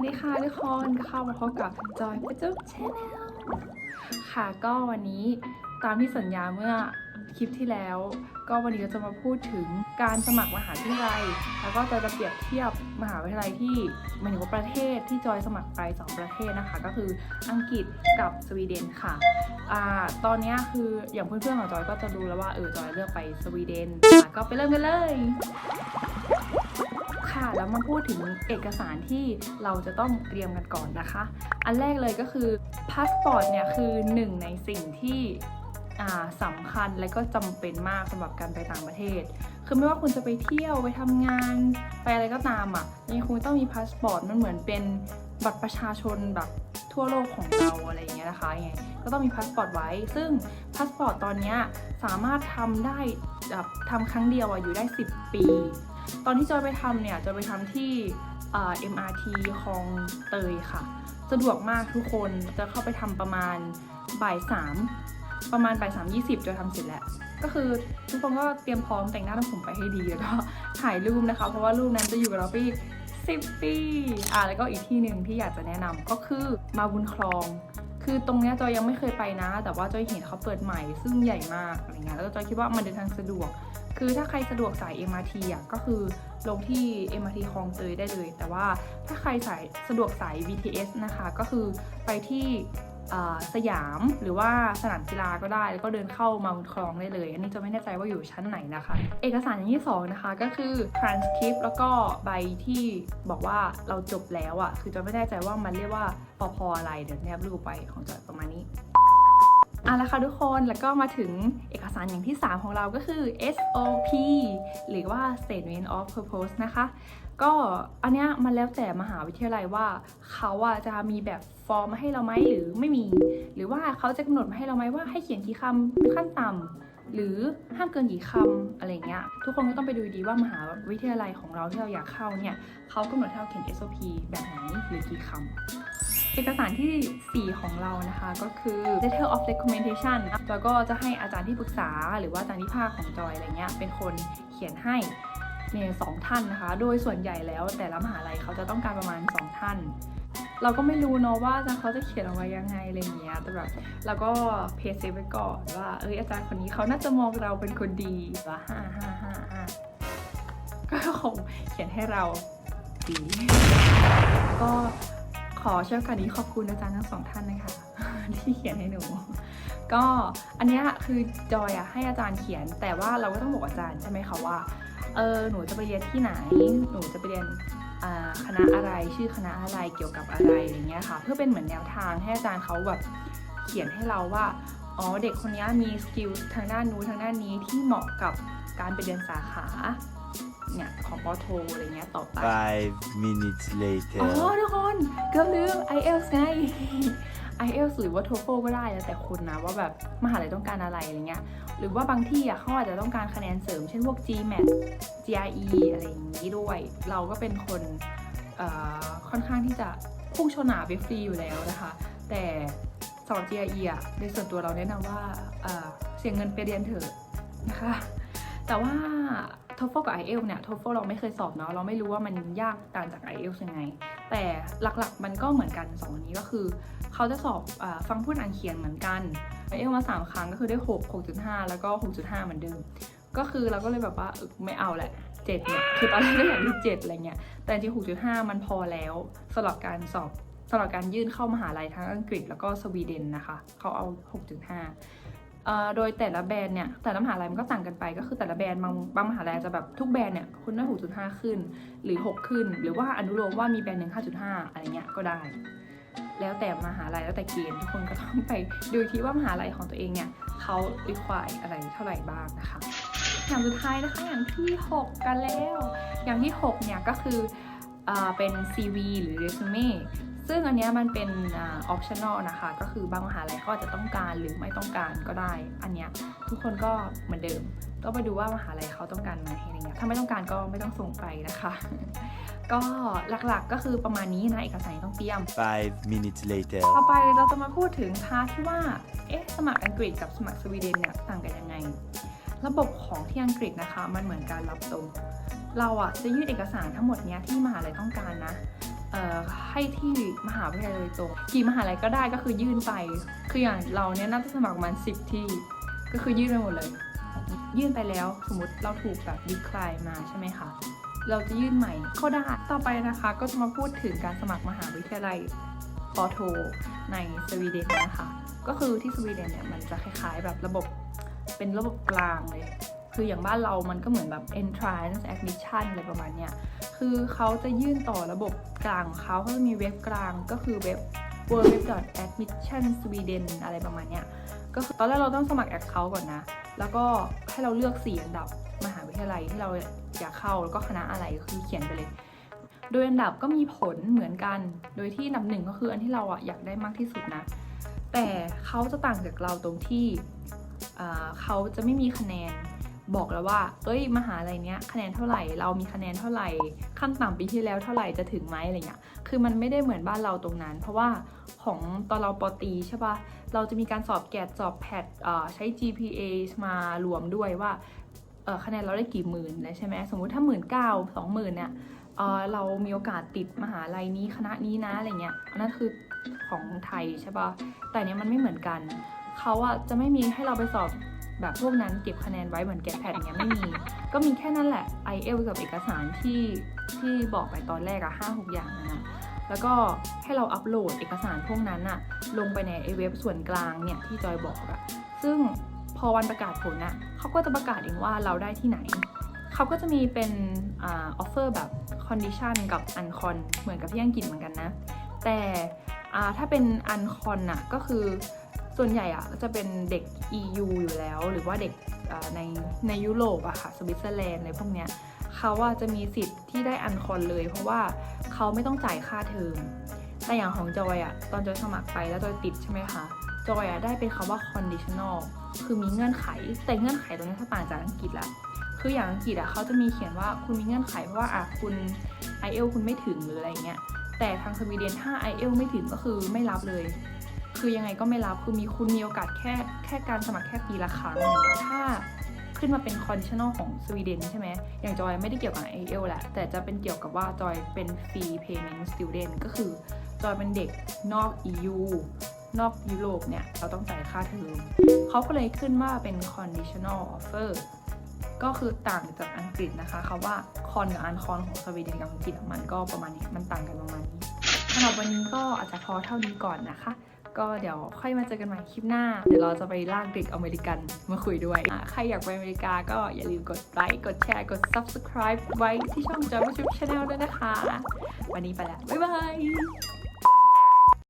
วัสดีค่ะทุกคนเข้ามาพบกับจอยประจุชแนลค่ะก็วันนี้ตามที่สัญญาเมื่อคลิปที่แล้ว ก็วันนี้เราจะมาพูดถึงการสมัครมหาวิทยาลัย แล้วก็จะจะเปรียบเทียบมหาวิทยาลัยที่หมายถึงว่าประเทศที่จอยสมัครไปสองประเทศนะคะ ก็คืออังกฤษกับสวีเดนค่ะอ่าตอนนี้คืออย่างเพื่อนๆของจอยก็จะรู้แล้วว่าเออจอยเลือกไปสวีเดนก็ไปเริ่มกันเลย ค่ะ แล้วมาพูดถึงเอกสารที่เราจะต้องเตรียมกันก่อนนะคะ อันแรกเลยก็คือพาสปอร์ตเนี่ยคือหนึ่งในสิ่งที่อ่าสำคัญและก็จำเป็นมากสำหรับการไปต่างประเทศ คือไม่ว่าคุณจะไปเที่ยวไปทำงาน ไปอะไรก็ตามอะยังคงต้องมีพาสปอร์ตมันเหมือนเป็นบัตรประชาชนแบบทั่วโลกของเราอะไรอย่างเงี้ยนะคะยังไงก็ต้องมีพาสปอร์ตไว้ ซึ่งพาสปอร์ตตอนเนี้ยสามารถทำได้แบบทำครั้งเดียวอะอยู่ได้ 10 ปี ตอนที่จอยไปทำเนี่ยจอยไปทำที่ MRT คลองเตยค่ะ สะดวกมากทุกคนจะเข้าไปทำประมาณบ่ายสามประมาณบ่ายสามยี่สิบจอยทำเสร็จแล้ว ก็คือทุกคนก็เตรียมพร้อมแต่งหน้าทำผมไปให้ดีแล้วก็ถ่ายรูปนะคะ เพราะว่ารูปนั้นจะอยู่กับเราไปอีก10ปีอะแล้วก็อีกที่หนึ่งที่อยากจะแนะนำก็คือมาบุญคลอง คือตรงเนี้ยจอยยังไม่เคยไปนะ แต่ว่าจอยเห็นเขาเปิดใหม่ซึ่งใหญ่มากอะไรเงี้ยแล้วจอยคิดว่ามันเดินทางสะดวก คือถ้าใครสะดวกสาย MRT อะก็คือลงที่ MRT คลองเตยได้เลย แต่ว่าถ้าใครสายสะดวกสาย BTS นะคะ ก็คือไปที่อ่าสยามหรือว่าสนามกีฬาก็ได้ แล้วก็เดินเข้ามาบนคลองได้เลย อันนี้จะไม่แน่ใจว่าอยู่ชั้นไหนนะคะ เอกสารอย่างที่สองนะคะก็คือ transcript แล้วก็ใบที่บอกว่าเราจบแล้วอะคือจะไม่แน่ใจว่ามันเรียกว่าปพอะไรเดี๋ยวแนบรูปไปของจอยประมาณนี้ เอาละค่ะทุกคนแล้วก็มาถึงเอกสารอย่างที่ 3 ของเราก็คือ SOP หรือว่า Statement of Purpose นะคะ ก็อันเนี้ยมันแล้วแต่มหาวิทยาลัยว่าเขาอะจะมีแบบฟอร์มมาให้เราไหมหรือไม่มี หรือว่าเขาจะกำหนดมาให้เราไหมว่าให้เขียนกี่คำเป็นขั้นต่ำหรือห้ามเกินกี่คำอะไรเงี้ยทุกคนก็ต้องไปดูดีว่ามหาวิทยาลัยของเราที่เราอยากเข้าเนี่ยเขากำหนดให้เราเขียน SOP แบบไหนหรือกี่คำ เอกสารที่ 4 ของเรานะคะก็คือ letter of recommendation จอยก็จะให้อาจารย์ที่ปรึกษา หรือว่าอาจารย์ที่ภาคของจอยอะไรเงี้ยเป็นคนเขียนให้เนี่ยสองท่านนะคะ โดยส่วนใหญ่แล้วแต่ละมหาลัยเขาจะต้องการประมาณ 2 ท่าน เราก็ไม่รู้เนาะว่าอาจารย์เขาจะเขียนเอาไว้ยังไงอะไรเงี้ยแต่แบบเราก็เพจเซฟไว้ก่อนว่าเอ้ยอาจารย์คนนี้เขาน่าจะมองเราเป็นคนดีว่าห้าห้าห้าห้าก็คงเขียนให้เราดีก็ ขอเช่นกันนี้ขอบคุณอาจารย์ทั้งสองท่านนะคะที่เขียนให้หนู ก็อันนี้คือจอยอะให้อาจารย์เขียน แต่ว่าเราก็ต้องบอกอาจารย์ใช่ไหมคะว่าเออหนูจะไปเรียนที่ไหน หนูจะไปเรียนอ่าคณะอะไรชื่อคณะอะไรเกี่ยวกับอะไรอย่างเงี้ยค่ะ เพื่อเป็นเหมือนแนวทางให้อาจารย์เขาแบบเขียนให้เราว่าอ๋อเด็กคนนี้มีสกิลทางด้านนู้นทางด้านนี้ที่เหมาะกับการไปเรียนสาขา เนี่ยของปอโทอะไรเงี้ยต่อไป Five minutes อ๋อ later. ทุกคนเกือบลืม IELTS ไง IELTS หรือว่า TOEFL ก็ได้แล้วแต่คนนะว่าแบบมหาลัยต้องการอะไรอะไรเงี้ยหรือว่าบางที่อะเขาอาจจะต้องการคะแนนเสริม เช่นพวก GMAT GRE อะไรอย่างนี้ด้วย เราก็เป็นคนเอ่อค่อนข้างที่จะพุ่งชนหนาไปฟรีอยู่แล้วนะคะ แต่สำหรับ GRE อะในส่วนตัวเราแนะนำว่าเอ่อเสียเงินไปเรียนเถอะนะคะ แต่ว่า TOEFL กับ IELTS เนี่ย TOEFL เราไม่เคยสอบเนาะเราไม่รู้ว่ามันยากต่างจาก IELTS ยังไง แต่หลักๆมันก็เหมือนกันสองอันนี้ก็คือ เขาจะสอบอฟังพูดอ่านเขียนเหมือนกัน IELTS มา 3 ครั้งก็คือได้ 6 6.5 แล้วก็ 6.5 เหมือนเดิม ก็คือเราก็เลยแบบว่าไม่เอาแหละ7เนี่ยคือตอนแรกก็อยากได้7อะไรเงี้ยแต่จริง6.5 มันพอแล้วสำหรับการสอบสำหรับการยื่นเข้ามหาลัยทั้งอังกฤษแล้วก็สวีเดนนะคะ เขาเอา 6.5 โดยแต่ละแบรนด์เนี่ยแต่ละมหาลัยมันก็ต่างกันไป ก็คือแต่ละแบรนด์บางบางมหาลัยจะแบบทุกแบรนด์เนี่ยคุณได้6.5ขึ้น หรือ6ขึ้น หรือว่าอนุโลมว่ามีแบรนด์หนึ่ง5.5อะไรเงี้ยก็ได้ แล้วแต่มหาลัยแล้วแต่เกณฑ์ทุกคนก็ต้องไปดูที่ว่ามหาลัยของตัวเองเนี่ยเขา require อะไรเท่าไหร่บ้างนะคะอย่างสุดท้ายนะคะอย่างที่ 6 กันแล้ว อย่างที่ 6 เนี่ยก็คือเป็น CV หรือ resume ซึ่งอันเนี้ยมันเป็นอ่า optional นะคะ ก็คือบางมหาลัยเขาอาจจะต้องการหรือไม่ต้องการก็ได้ อันเนี้ยทุกคนก็เหมือนเดิมต้องไปดูว่ามหาลัยเขาต้องการไหมอะไรเงี้ยถ้าไม่ต้องการก็ไม่ต้องส่งไปนะคะ ก็หลักๆก็คือประมาณนี้นะเอกสารที่ต้องเตรียม Five minutes later. ต่อไปเราจะมาพูดถึงพาร์ทที่ว่าเอ๊ะสมัครอังกฤษกับสมัครสวีเดนเนี่ยต่างกันยังไง ระบบของที่อังกฤษนะคะ มันเหมือนการรับตรงเราอะจะยื่นเอกสารทั้งหมดเนี้ยที่มหาลัยต้องการนะเอ่อ ให้ที่มหาวิทยาลัยโดยตรงกี่มหาลัยก็ได้ก็คือยื่นไป คืออย่างเราเนี่ยน่าจะสมัครประมาณสิบที่ ก็คือยื่นไปหมดเลย ยื่นไปแล้วสมมติเราถูกแบบดีคลายมาใช่ไหมคะ เราจะยื่นใหม่ก็ได้ต่อไปนะคะ ก็จะมาพูดถึงการสมัครมหาวิทยาลัยปอโท ในสวีเดนนะคะ ก็คือที่สวีเดนเนี่ยมันจะคล้ายๆแบบระบบเป็นระบบกลางเลย คืออย่างบ้านเรามันก็เหมือนแบบ entrance admission อะไรประมาณเนี้ย คือเขาจะยื่นต่อระบบกลางของเขาเขาจะมีเว็บกลางก็คือเว็บ www.admissionsweden อะไรประมาณเนี้ย ก็คือตอนแรกเราต้องสมัคร account ก่อนนะ แล้วก็ให้เราเลือก 4 อันดับมหาวิทยาลัยที่เราอยากเข้าแล้วก็คณะอะไรคือเขียนไปเลย โดยอันดับก็มีผลเหมือนกัน โดยที่อันดับหนึ่งก็คืออันที่เราอะอยากได้มากที่สุดนะ แต่เขาจะต่างจากเราตรงที่เขาจะไม่มีคะแนน บอกแล้วว่า เอ้ยมหาลัยเนี้ยคะแนนเท่าไหร่ เรามีคะแนนเท่าไหร่ ขั้นต่ำปีที่แล้วเท่าไหร่จะถึงไหมอะไรเงี้ย คือมันไม่ได้เหมือนบ้านเราตรงนั้น เพราะว่าของตอนเราปอตีใช่ปะเราจะมีการสอบแกดสอบแพดใช้ GPA มารวมด้วยว่าคะแนนเราได้กี่หมื่นเลยใช่ไหมสมมุติถ้าหมื่นเก้าสองหมื่นเนี่ยเเรามีโอกาสติดมหาลัยนี้คณะนี้นะอะไรเงี้ยอันนั้นคือของไทยใช่ปะแต่เนี้ยมันไม่เหมือนกัน เขาอะจะไม่มีให้เราไปสอบ แบบพวกนั้นเก็บคะแนนไว้เหมือนแกดแพดอย่างเงี้ยไม่มี ก็มีแค่นั้นแหละ i อ l กับเอกสารที่ที่บอกไปตอนแรกอะห้าหกอย่างนะแล้วก็ให้เราอัปโหลดเอกสารพวกนั้นอะลงไปในไอเว็บส่วนกลางเนี่ยที่จอยบอกอะซึ่งพอวันประกาศผลอะเขาก็จะประกาศเองว่าเราได้ที่ไหน เขาก็จะมีเป็นอ่าออฟเฟอร์แบบคอนดิชันกับอันคอนเหมือนกับที่อังกฤษเหมือนกันนะ แต่อาถ้าเป็นอันคอนอะก็คือ ส่วนใหญ่อะก็จะเป็นเด็ก EU อยู่แล้ว หรือว่าเด็กในในยุโรปอะค่ะสวิตเซอร์แลนด์อะไรพวกเนี้ยเขาอะจะมีสิทธิ์ที่ได้อันคอนเลย เพราะว่าเขาไม่ต้องจ่ายค่าเทอมแต่อย่างของจอยอะตอนจอยสมัครไปแล้วจอยติดใช่ไหมคะจอยอะได้เป็นคำว่า conditional คือมีเงื่อนไข แต่เงื่อนไขตรงนี้ถ้าต่างจากอังกฤษละคืออย่างอังกฤษอะเขาจะมีเขียนว่าคุณมีเงื่อนไขเพราะว่าอะคุณ i อ l คุณไม่ถึงหรืออะไรเงี้ยแต่ทางสวีเดนถ้า i อ l ไม่ถึงก็คือไม่รับเลย คือยังไงก็ไม่รับคือมีคุณมีโอกาสแค่แค่การสมัครแค่ปีละครั้งถ้าขึ้นมาเป็น conditional ของสวีเดนใช่ไหม อย่างจอยไม่ได้เกี่ยวกับ i อ l แหละ แต่จะเป็นเกี่ยวกับว่าจอยเป็น free payment student ก็คือจอยเป็นเด็กนอก EU นอกยุโรปเนี่ย เราต้องจ่ายค่าเทอมเขาก็เลยขึ้นว่าเป็น conditional offer ก็คือต่างจากอังกฤษนะคะคาว่าคอนกับอันคอนของสวีเดนกับอังกฤษมันก็ประมาณนี้ มันต่างกันประมาณนี้สำหรับวันนี้ก็อาจจะพอเท่านี้ก่อนนะคะ ก็เดี๋ยวค่อยมาเจอกันใหม่คลิปหน้า เดี๋ยวเราจะไปลากเด็กอเมริกันมาคุยด้วย ใครอยากไปอเมริกาก็อย่าลืมกดไลค์ กดแชร์ กด subscribe ไว้ที่ช่อง j a v a t u b e Channel ด้วยนะคะ วันนี้ไปแล้ว บ๊ายบาย